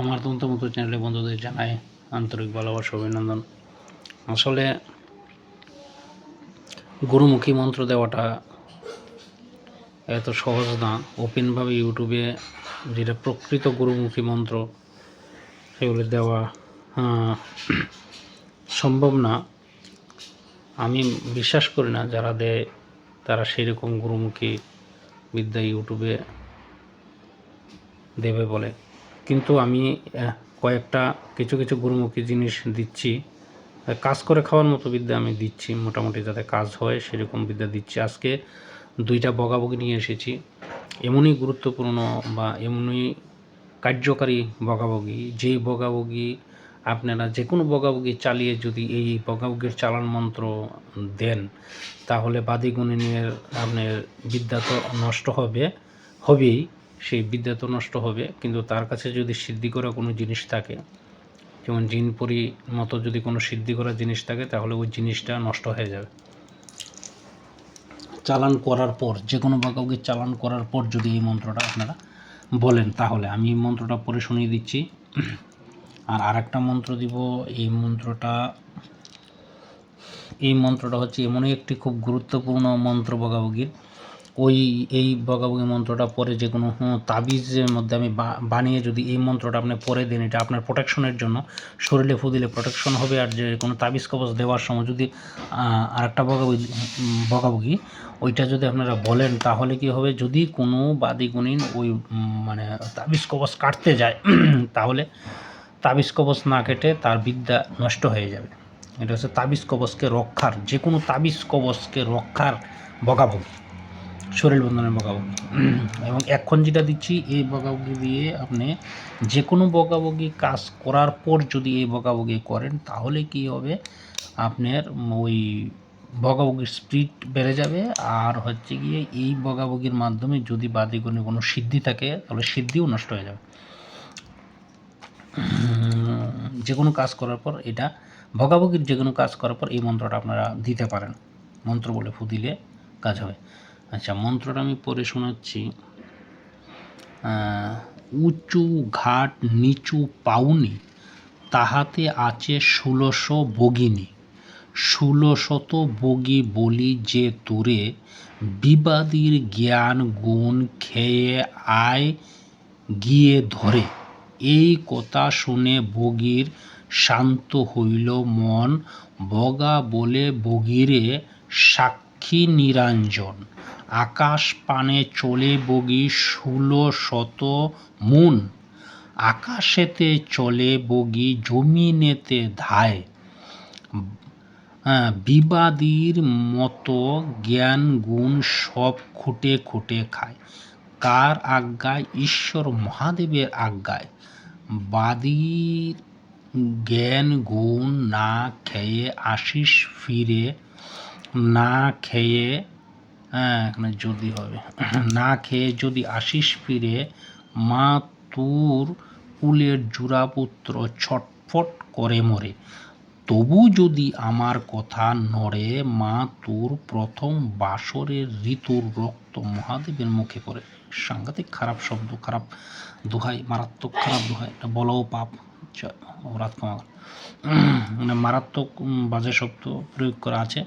আমার তন্ত্রমতো চ্যানেলে বন্ধুদের জানাই আন্তরিক ভালোবাসা, অভিনন্দন। আসলে গুরুমুখী মন্ত্র দেওয়াটা এত সহজ না। ওপেনভাবে ইউটিউবে যেটা প্রকৃত গুরুমুখী মন্ত্র, সেগুলি দেওয়া সম্ভব না। আমি বিশ্বাস করি না যারা দেয়, তারা সেরকম গুরুমুখী বিদ্যা ইউটিউবে দেবে বলে। কিন্তু আমি কয়েকটা কিছু কিছু গুরুমুখী জিনিস দিচ্ছি। কাজ করে খাওয়ার মতো বিদ্যা আমি দিচ্ছি, মোটামুটি যাতে কাজ হয় সেরকম বিদ্যা দিচ্ছি। আজকে দুইটা বগাবগি নিয়ে এসেছি। এমনই গুরুত্বপূর্ণ বা এমনই কার্যকারী বগাবগি, যেই বগাবগি আপনারা যে কোনো বগাবগি চালিয়ে যদি এই বগাবগির চালান মন্ত্র দেন, তাহলে বাদিগুণিনের আপনার বিদ্যা তো নষ্ট হবে, হবেই। সেই বিদ্যা তো নষ্ট হবে, কিন্তু তার কাছে যদি সিদ্ধি করা কোনো জিনিস থাকে, যেমন জিনপুরি মতো যদি কোনো সিদ্ধি করা জিনিস থাকে, তাহলে ওই জিনিসটা নষ্ট হয়ে যাবে। চালান করার পর, যে কোনো বাকাউকে চালান করার পর যদি এই মন্ত্রটা আপনারা বলেন, তাহলে আমি এই মন্ত্রটা পরে শুনিয়ে দিচ্ছি। আর আরেকটা মন্ত্র দিব, এই মন্ত্রটা এই মন্ত্রটা হচ্ছে এমনই একটি খুব গুরুত্বপূর্ণ মন্ত্র বগাবগির ওই এই বগাবগি মন্ত্রটা পরে যে কোনো তাবিজের মধ্যে আমি বানিয়ে যদি এই মন্ত্রটা আপনি পরে দেন এটা আপনার প্রোটেকশনের জন্য। শরীরে ফু দিলে প্রোটেকশন হবে আর যে কোনো তাবিজ কবচ দেওয়ার সময় যদি আহ, আরেকটা বগাবগি বগাবগি ওইটা যদি আপনারা বলেন তাহলে কি হবে? যদি কোনো বাদিগুণিন ওই মানে তাবিজ কবচ কাটতে যায় তাহলে তাবিজ কবচ না কেটে তার বিদ্যা নষ্ট হয়ে যাবে। এটা হচ্ছে তাবিজ কবচকে রক্ষার যে কোনো তাবিজ কবচকে রক্ষার বগাবগি শরীর বন্ধনের বগাবগি এবং এখন যেটা দিচ্ছি, এই বগাবগি দিয়ে আপনি যে কোনো বগাবগি কাজ করার পর যদি এই বগাবগি করেন, তাহলে কি হবে? আপনার ওই বগাবগির স্পিড বেড়ে যাবে। আর হচ্ছে গিয়ে এই বগাবগির মাধ্যমে যদি বাদিগুণে কোনো সিদ্ধি থাকে, তাহলে সিদ্ধিও নষ্ট হয়ে যাবে। যে কোনো কাজ করার পর এটা ভগাভগির যে কোনো কাজ করার পর এই মন্ত্রটা আপনারা দিতে পারেন। মন্ত্র বলে ফু দিলে কাজ হবে। আচ্ছা মন্ত্রটা আমি পরে শোনাচ্ছি। উঁচু, ঘাট, নিচু, পাউনি, তাহাতে আছে ষোলোশো বগিনী ষোলোশত বগি বলি যে তোরে বিবাদীর জ্ঞান, গুণ খেয়ে আয়, গিয়ে ধরে। এই কথা শুনে বগির শান্ত হইল মন। বগা বলে বগিরে সাক্ষী নিরঞ্জন। আকাশ পানে চলে বগি ষোলো শত মন। আকাশেতে চলে বগি জমিনেতে ধায়। বিবাদীর মতো জ্ঞান গুণ সব খুঁটে খুঁটে খায়। কার আজ্ঞায়? ঈশ্বর মহাদেবের আজ্ঞায়। বাদীর জ্ঞান গুণ না খেয়ে আশিস ফিরে, না খেয়ে হ্যাঁ এখানে যদি হবে। না খেয়ে যদি আশিস ফিরে, মা তোর কুলের জুরাপুত্র ছটফট করে মরে। তবু যদি আমার কথা নড়ে, মা তোর প্রথম বাসরের ঋতুর রক্ত মহাদেবের মুখে পড়ে। সাংঘাতিক খারাপ শব্দ, খারাপ দোহাই, মারাত্মক খারাপ দোহাই। এটা বলাও পাপ। জয় রাত কমাল মানে মারাত্মক বাজে শব্দ প্রয়োগ করা আছে।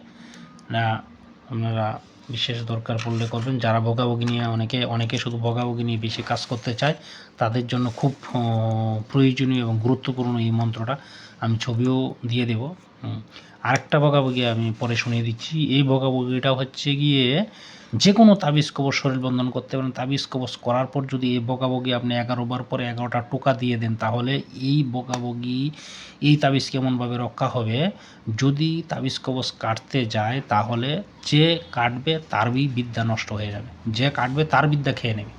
আপনারা বিশেষ দরকার পড়লে করবেন যারা ভোগাভোগি নিয়ে অনেকে অনেকে শুধু ভোগাভোগি নিয়ে বেশি কাজ করতে চায়, তাদের জন্য খুব প্রয়োজনীয় এবং গুরুত্বপূর্ণ এই মন্ত্রটা আমি ছবিও দিয়ে দেব। আরেকটা বগাবগি আমি পরে শুনিয়ে দিচ্ছি। এই বগাবগিটা হচ্ছে গিয়ে যে কোনো তাবিজ কবচ শরীর বন্ধন করতে পারেন। তাবিজ কবচ করার পর যদি এই বগাবগি আপনি এগারো বার পরে এগারোটা টোকা দিয়ে দেন, তাহলে এই বগাবগি এই তাবিজ কেমনভাবে রক্ষা হবে? যদি তাবিজ কবচ কাটতে যায়, তাহলে যে কাটবে তারই বিদ্যা নষ্ট হয়ে যাবে। যে কাটবে তার বিদ্যা খেয়ে নেবে।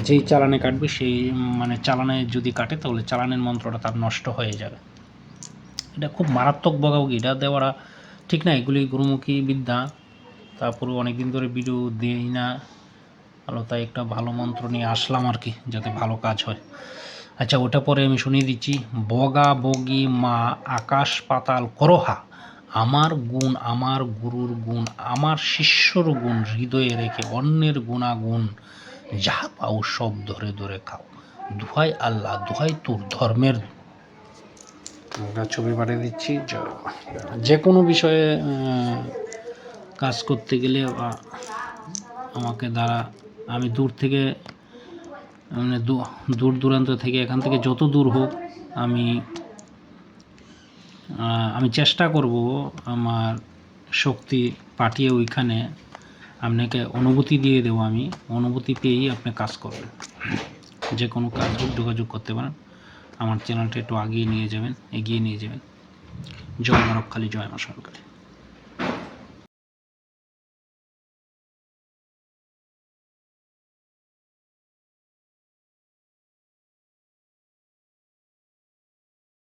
যেই চালানে কাটবে, সেই মানে চালানে যদি কাটে, তাহলে চালানের মন্ত্রটা তার নষ্ট হয়ে যাবে। এটা খুব মারাত্মক বগাবগি এটা দেওয়াটা ঠিক না এগুলি গুরুমুখী বিদ্যা। তারপরে অনেকদিন ধরে ভিডিও দিই না। ভালো, তাই একটা ভালো মন্ত্র নিয়ে আসলাম আর কি, যাতে ভালো কাজ হয়। আচ্ছা ওটা পরে আমি শুনিয়ে দিচ্ছি। বগা বগি মা, আকাশ পাতাল করহা। আমার গুণ আমার গুরুর গুণ, আমার শিষ্যর গুণ, হৃদয়ে রেখে অন্যের গুণাগুণ। যাহা পাও সব ধরে ধরে খাও। দুহাই আল্লাহ, দুহাই তোর ধর্মের ছবি পাঠিয়ে দিচ্ছি। যে কোনো বিষয়ে কাজ করতে গেলে আমাকে দ্বারা আমি দূর থেকে মানে দূর দূরান্ত থেকে, এখান থেকে যত দূর হোক, আমি আমি চেষ্টা করব আমার শক্তি পাঠিয়ে ওইখানে আপনাকে অনুভূতি দিয়ে দেবো আমি। অনুভূতি পেয়েই আপনি কাজ করবেন। যে কোনো কাজ যোগাযোগ করতে পারেন। আমার চ্যানেলটা একটু আগিয়ে নিয়ে যাবেন এগিয়ে নিয়ে যাবেন। জয় মানবখালী জয় মা সরকারি।